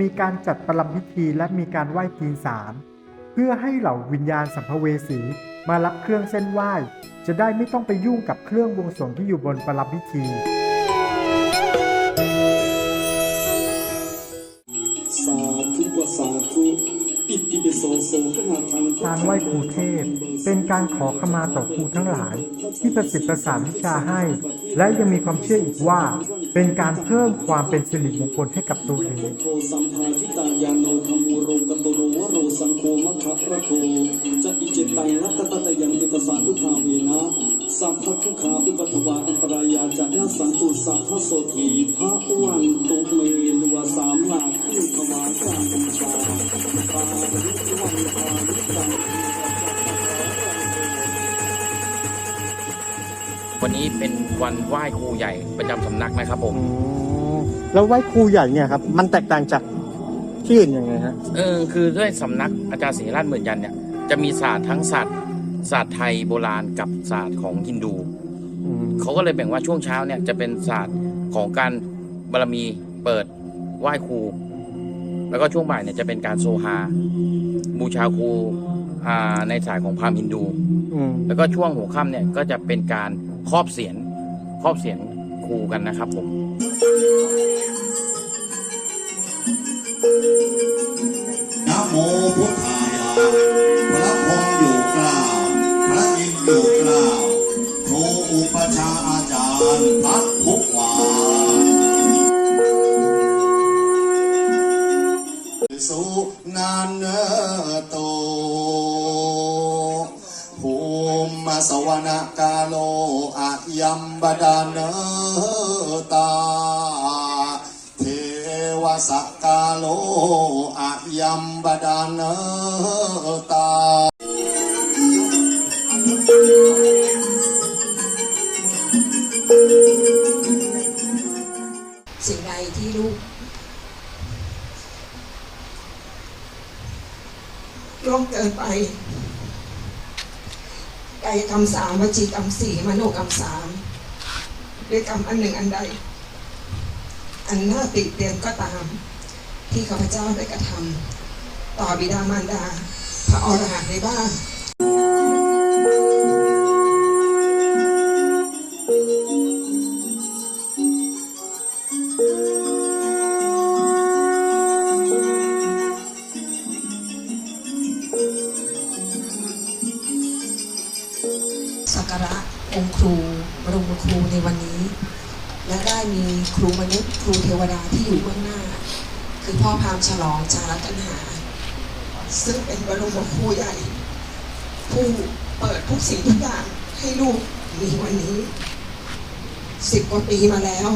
มีการจัดประลัมพิธีและมีการไหว้จีนสารเพื่อให้เหล่าวิญญาณสัมภเวสีมารับเครื่องเส้นไหว้ จะได้ไม่ต้องไปยุ่งกับเครื่องบวงสรวงที่อยู่บนประลัมพิธี สาธุวสาธุอิติปิโสโสขณาทังการไหว้ครูเทพ เป็นการขอขมาต่อครูทั้งหลาย ที่ประสิทธิ์ประสานวิชาให้ และยังมีความเชื่ออีกว่า เป็นการเพิ่มความเป็นสิริมงคลให้กับตัวเองสัพพทุขาอุปัฏวาอันตรายาจะนาสังตุสัพพโสถีพระ ใหญ่ประจำสำนักนะครับผม แล้วไหว้ครูใหญ่เนี่ยครับ มันแตกต่างจากที่อื่นยังไงฮะเออคือด้วยสำนักอาจารย์ศรีราชหมื่นยันเนี่ยจะมีศาสตร์ทั้งศาสตร์ศาสตร์ไทยโบราณกับศาสตร์ของฮินดูอืมเขาก็เลยแบ่งว่าช่วงเช้าเนี่ยจะเป็นศาสตร์ของการบารมีเปิดไหว้ครู แล้วก็ช่วงบ่ายเนี่ยจะเป็นการโซฮาบูชาครูอ่าในสายของพราหมณ์ฮินดูอืมแล้วก็ช่วงหัวค่ำเนี่ยก็จะเป็นการครอบเสียน ครอบเสียงครูกันนะครับผมนะโมพุท ยัมบดานตา เทวสักกาโลอะยัมบดานตาสิ่งใดที่ลูกล่วงเกินไปกายกรรมสามวจีกรรมสี่มโนกรรมสาม ด้วยกรรมอันหนึ่งอันใด อันน่าติเตียนก็ตาม ที่ข้าพเจ้าได้กระทำต่อบิดามารดา พระอรหันต์ในบ้าน มีครูมนุษย์ครูเทวดาที่อยู่เบื้องหน้า คือพ่อพามฉลองจารัตนหา ซึ่งเป็นบรมครูใหญ่ ผู้เปิดทุกสิ่งทุกอย่างให้ลูกมีวันนี้สิบกว่าปีมาแล้ว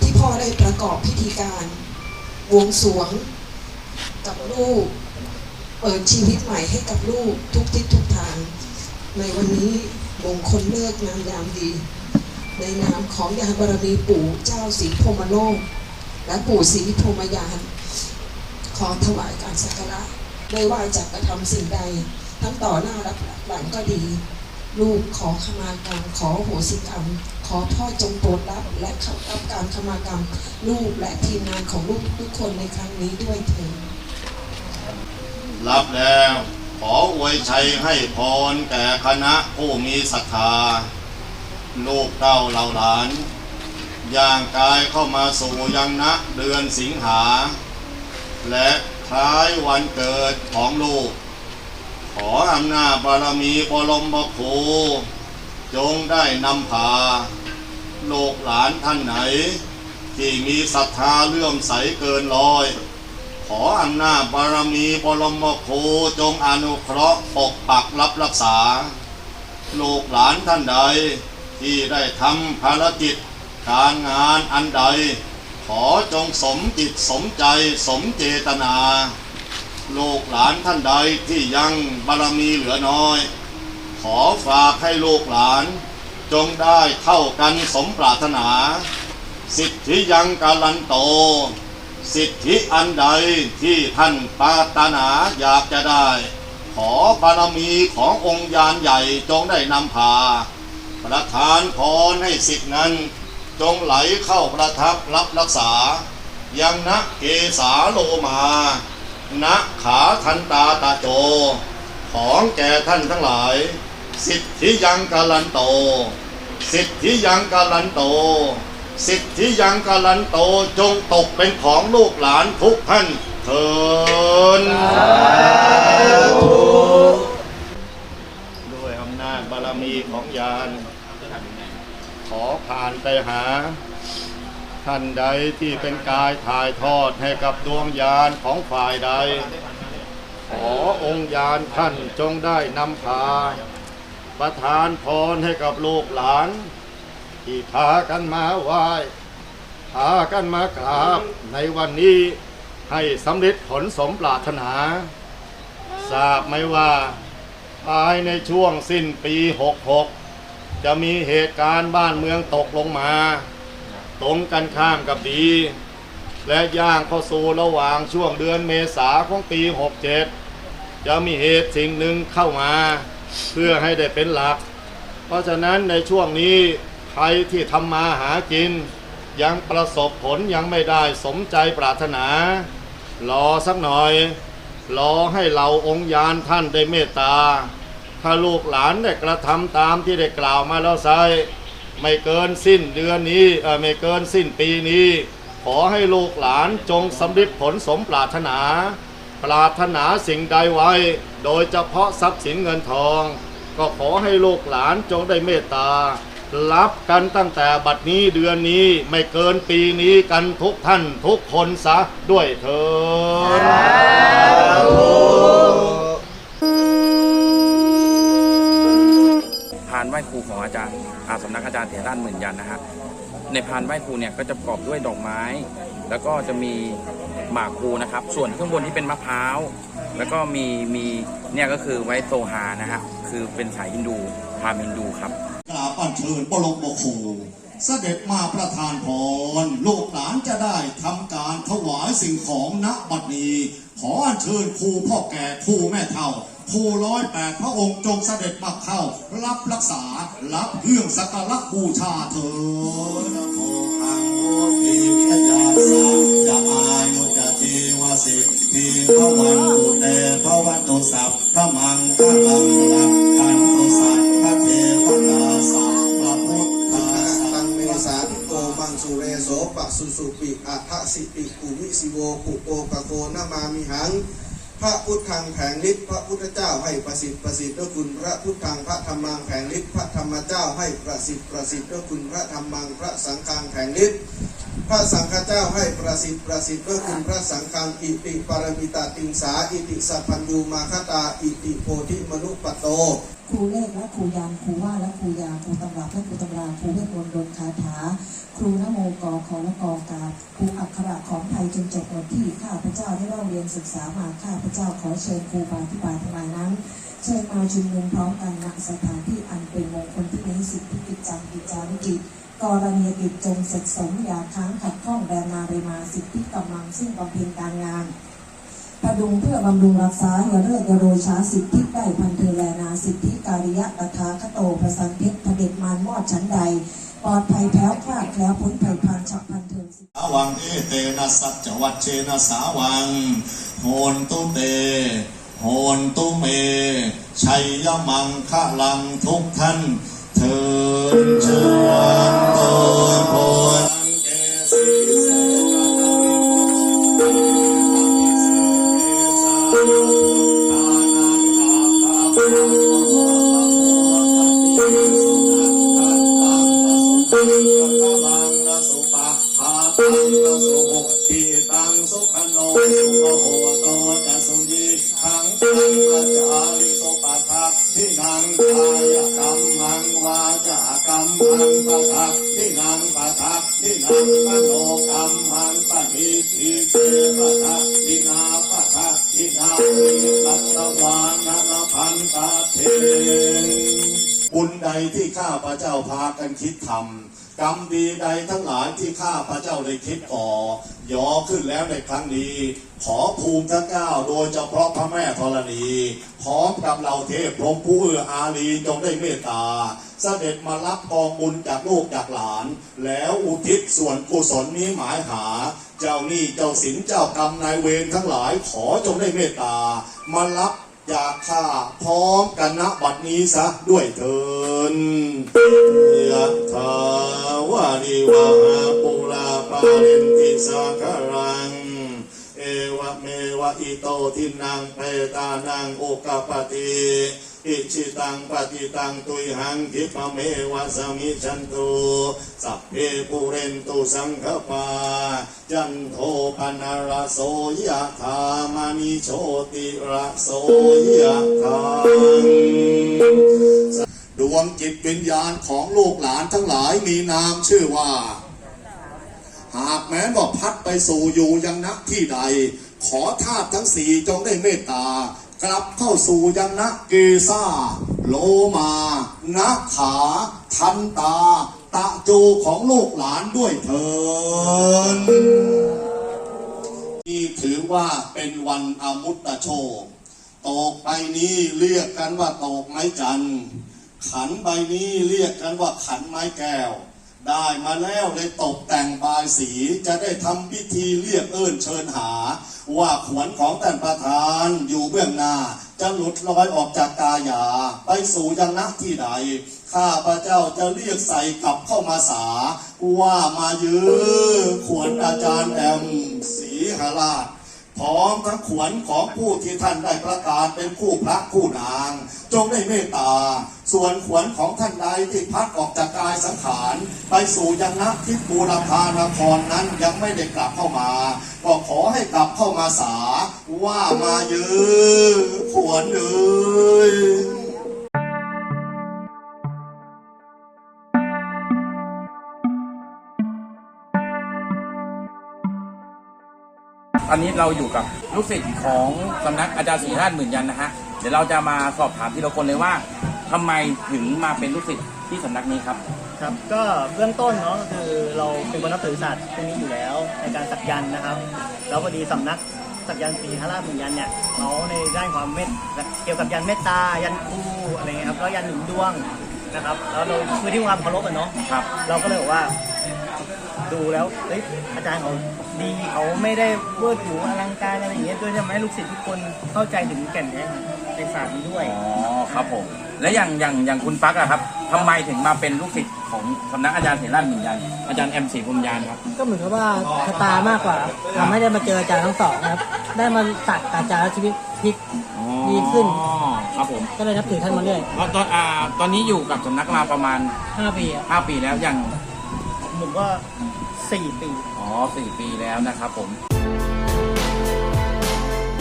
ที่พ่อได้ประกอบพิธีการวงสวงกับลูก เปิดชีวิตใหม่ให้กับลูกทุกทิศทุกทาง ในวันนี้มงคลเลิกงามยามดี ในนามของยานบารมีปู่เจ้าศรีพรมโลก และปู่ศรีพรมยาน ขอถวายการสักการะไม่ว่าจะกระทำสิ่งใด ทั้งต่อหน้าและหลังก็ดี ลูกขอขมากรรม ขอโหสิกรรม ขอพ่อจงโปรดรับ และข้ารับการขมากรรม ลูกและทีมงานของลูกทุกคนในครั้งนี้ด้วยเถิดรับแล้ว ขออวยชัยให้พรแก่คณะผู้มีศรัทธา ลูกเต้าเหล่าหลาน ย่างกายเข้ามาสู่ยังนะเดือนสิงหา และคล้ายวันเกิดของลูก ขออำนาจบารมีบรมครูจงได้นำพาลูกหลานท่านไหน ที่มีศรัทธาเลื่อมใสเกินร้อย ขออำนาจบารมีบรมครูจงอนุเคราะห์ปกปักรับรักษาลูกหลานท่านใด ที่ได้ทำภารกิจการงานอันใด ขอจงสมจิตสมใจสมเจตนา โลกหลานท่านใดที่ยังบารมีเหลือน้อย ขอฝากให้ลูกหลาน จงได้เท่ากันสมปรารถนา สิทธิยังกาลันโต สิทธิอันใดที่ท่านปรารถนาอยากจะได้ ขอบารมีขององค์ยานใหญ่จงได้นำพา ประทานพรให้สิทธินั้น จงไหลเข้าประทับรับรักษา ยังนะเกสาโลมานะขาทันตาตาโจ ของแก่ท่านทั้งหลาย สิทธิยังกาลันโต สิทธิยังกาลันโต สิทธิยังกาลันโตจงตกเป็นของลูกหลานทุกท่านเถินด้วยอำนาจบารมีของยาน ขอผ่านไปหา ท่านใดที่เป็นกายถ่ายทอดให้กับดวงยานของฝ่ายใด ขอองค์ยานท่านจงได้นำพา ประทานพรให้กับลูกหลาน ที่พากันมาไหว้พากันมากราบในวันนี้ให้สำเร็จผลสมปรารถนา ทราบไหมว่าภายในช่วงสิ้นปี 66 จะมีเหตุการณ์บ้านเมืองตกลงมา ตรงกันข้ามกับดี และย่างเข้าสู่ระหว่างช่วงเดือนเมษาของปี 67 จะมีเหตุสิ่งหนึ่งเข้ามา เพื่อให้ได้เป็นหลัก เพราะฉะนั้นในช่วงนี้ใครที่ทำมาหากิน ยังประสบผลยังไม่ได้สมใจปรารถนา รอสักหน่อย รอให้เราองค์ยานท่านได้เมตตา ถ้าลูกหลานได้กระทำตามที่ได้กล่าวมาแล้วไซไม่เกินสิ้นเดือนนี้ไม่เกินสิ้นปีนี้ ขอให้ลูกหลานจงสำเร็จผลสมปรารถนา ปรารถนาสิ่งใดไว้ โดยเฉพาะทรัพย์สินเงินทอง ก็ขอให้ลูกหลานจงได้เมตตา รับกันตั้งแต่บัดนี้เดือนนี้ไม่เกินปีนี้กันทุกท่านทุกคนซะด้วยเถิด รูของอาจารย์อาสำนักอาจารย์เถรด้านหมื่นยันนะฮะในพานไหว้ครูเนี่ยก็จะประกอบด้วยดอกไม้ แล้วก็จะมีหมากครูนะครับ ส่วนข้างบนที่เป็นมะพร้าวแล้วก็มีมีเนี่ยก็คือไว้โซฮานะฮะคือเป็นสายฮินดูพามฮินดูครับกราบอัญเชิญบรมครูเสด็จมาประทานพรลูกหลานจะได้ทำการถวายสิ่งของณบัดนี้ ขออัญเชิญครูพ่อแก่ครูแม่เฒ่า ครูร้อยแปดพระองค์จงเสด็จมาเข้า รับรักษา รับเครื่องสักการะบูชาเถิดนะโมพังโมปิวิยาสาจะอายุจะทีวสิทธิพระวันตุเตพระวันตุสัพพระมังคลังลักขันตุสัพพระเทวตาสัพพระพุทธาสัตังเมสาโกมังสุเรโสปะสุสุปิอัฏฐสิปิกุวิสิโวปุโกปะโกนามามิหัง พระพุทธังแผงฤทธิ์พระพุทธเจ้าให้ประสิทธิ์ประสิทธิ์ด้วยคุณพระพุทธังพระธรรมังแผงฤทธิ์พระธรรมเจ้าให้ประสิทธิ์ประสิทธิ์ด้วยคุณพระธรรมังพระสังฆังแผงฤทธิ์พระสังฆเจ้าให้ประสิทธิ์ประสิทธิ์ด้วยคุณพระสังฆังอิติปารมิตาติงสาอิติสัพพัญญูมาคตาอิติโพธิมนุปปตโต ครูเลขและครูยานครูว่าและครูยาครูตำรับและครูตำราครูเวทมนต์ดนคาถา ครูนโมกอขอละกอกาครูอักขระของไทยจนจบหมดที่ข้าพเจ้าได้เล่าเรียนศึกษามาข้าพเจ้าขอเชิญครูบาที่บาทำลายนั้น เชิญมาชุมนุมพร้อมกันณสถานที่อันเป็นมงคลที่นี้สิทธิกิจจังกิจจานุกิจกรณียกิจจงเสร็จสมอย่าค้างขัดข้องแบนาเรมาสิทธิกำลังซึ่งบำเพ็ญการงานประดุงเพื่อบำรุงรักษาอย่าเลิกอย่าโรยช้าสิทธิได้พันเธิกา ริยะตถาคโตประสันเพชรพเด็จมารมอดชั้นใด ปลอดภัยแคล้วคลาดแล้วพ้นภัยพานฉับพันเทินสิสาวังเอเตนะสัจจวัชเชนะสาวัง โหนตุเต โหนตุเม ชัยยมังคะลังทุกท่านเทินเชิญตัวพล หังปะทะที่นังปะทะที่นังมโนกรรมังปะทิทิเตปะทะที่นาปะทะที่นาวิกัตวานาพันตาเทบุญใดที่ข้าพระเจ้าพากันคิดทำกรรมดีใดทั้งหลายที่ข้าพระเจ้าได้คิดก่อย่อขึ้นแล้วในครั้งนี้ ขอภูมิทั้งเก้าโดยเฉพาะพระแม่ธรณีพร้อมกับเหล่าเทพพรหมผู้เอื้ออารีจงได้เมตตา เสด็จมารับกองบุญจากลูกจากหลาน แล้วอุทิศส่วนกุศลนี้หมายหา เจ้าหนี้เจ้าสินเจ้ากรรมนายเวรทั้งหลายขอจงได้เมตตา มารับจากข้าพร้อมกันณบัดนี้ซะด้วยเถินยะถาวาริวะหาปุราปารินติสาคารังเอวะเมวะอิโตทินังเปตานังโอกาปติ อิชิตังปฏิตังตุยหังคิปเมวะสมิชันตุสัพเพปุเรนตุสังคปาจันโทปนารโสยะธามณิโชติระโสยะธาดวงจิตวิญญาณของลูกหลานทั้งหลายมีนามชื่อว่า หากแม้ว่าพัดไปสู่อยู่ยังนักที่ใด ขอทาสทั้งสี่จงได้เมตตา กลับเข้าสู่ยังนักเกซ่าโลมานาขา ทันตา ตะจูของลูกหลานด้วยเถินนี่ถือว่าเป็นวันอมุตตโชคตกไปนี้เรียกกันว่าตกไม้จันขันใบนี้เรียกกันว่าขันไม้แก้ว ได้มาแล้วเลยตกแต่งบายสีจะได้ทำพิธีเรียกเอิ้นเชิญหา ว่าขวัญของท่านประธานอยู่เบื้องหน้า จะหลุดลอยออกจากกายา ไปสู่ยังนักที่ใดข้าพระเจ้าจะเรียกใส่กลับเข้ามาสา ว่ามายื้อขวัญอาจารย์แอมสีหราชพร้อมทั้งขวัญของผู้ที่ท่านได้ประกาศเป็นคู่พระคู่นาง จงได้เมตตา ส่วนขวัญของท่านใดที่พัดออกจากกายสังขาร ไปสู่ยังนักที่บูรพานครนั้นยังไม่ได้กลับเข้ามา ก็ขอให้กลับเข้ามาสาว่ามาเยือขวัญเอ้ยอันนี้เราอยู่กับลูกศิษย์ของสำนักอาจารย์ศรีราชหมื่นยันนะฮะ เดี๋ยวเราจะมาสอบถามทีละคนเลยว่า ทำไมถึงมาเป็นลูกศิษย์ที่สำนักนี้ครับ ครับก็เบื้องต้นเนาะคือเราเป็นคนนับถือศาสตร์พวกนี้อยู่แล้วในการสักยันต์นะครับ แล้วพอดีสำนักสักยันต์ศรีธาราชหมื่นยันเนี่ยเขาในด้านความเมตเกี่ยวกับยันเมตตายันคู่อะไรเงี้ยครับแล้วยันหนุนดวงนะครับแล้วเราคือที่ความเคารพอะเนาะครับ เราก็เลยบอกว่า ดูแล้วเฮ้ยอาจารย์เขาดีเขาไม่ได้เวิร์ดหรูอลังการอะไรอย่างเงี้ยด้วยทำให้ลูกศิษย์ทุกคนเข้าใจถึงแก่นแท้ ในศาสตร์นี้ด้วย อ๋อครับผม และอย่างอย่างอย่างคุณปักอะครับทำไมถึงมาเป็นลูกศิษย์ของสำนักอาจารย์ศรีราชหมื่นยันอาจารย์แอมศรีพุมยานครับ ก็เหมือนกับว่าชะตามากกว่าทำให้ได้มาเจออาจารย์ทั้งสองนะครับ ได้มาตัดกับอาจารย์แล้วชีวิตพลิกดีขึ้นอ๋อครับผมก็เลยนับถือท่านมาเรื่อยแล้วตอนอ่าตอนนี้อยู่กับสำนักมาประมาณ 5ปีอะ5ปีแล้วอย่าง ผมก็สี่ปี อ๋อสี่ปีแล้วนะครับผม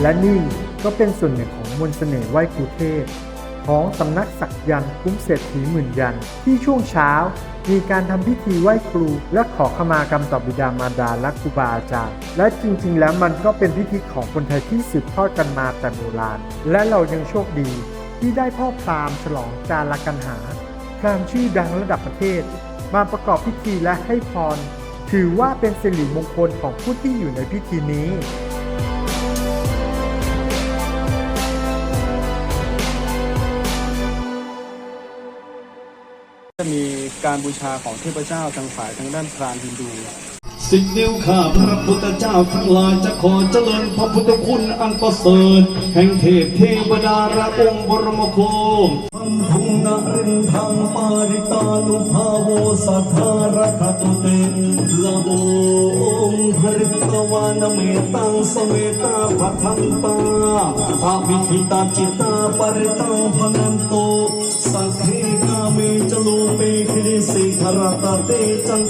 และนี่ ก็เป็นส่วนหนึ่งของมนต์เสน่ห์ไหว้ครูเทพของสำนักศักยันต์คุ้มเศรษฐีหมื่นยันที่ช่วงเช้า มีการทำพิธีไหว้ครู และขอขมากรรมต่อบิดามารดาและครูบาอาจารย์ และจริง ๆ แล้วมันก็เป็นพิธีของคนไทยที่สืบทอดกันมาแต่โบราณ และเรายังโชคดี ที่ได้พ่อพรามฉลองจารกันหาพรามชื่อดังระดับประเทศ มาประกอบพิธีและให้พร ถือว่าเป็นสิริมงคลของผู้ที่อยู่ในพิธีนี้ การบูชาของเทพเจ้าทางฝ่ายทางด้านพราหมณ์ฮินดู สิบนิ้วข้าพระพุทธเจ้าทั้งหลายจะขอเจริญพระพุทธคุณอันประเสริฐแห่งเทพเทวดาระองค์บรมโคมพันธุงนรินทางปาริตานุภาโวสัทธารคตุเตละโองหริตวานเมตังสเมตาภทันตาอวิธิตาจิตตาปริตังพนันโตสักขีกาเม จโลเปคิริสิขรตเตจัน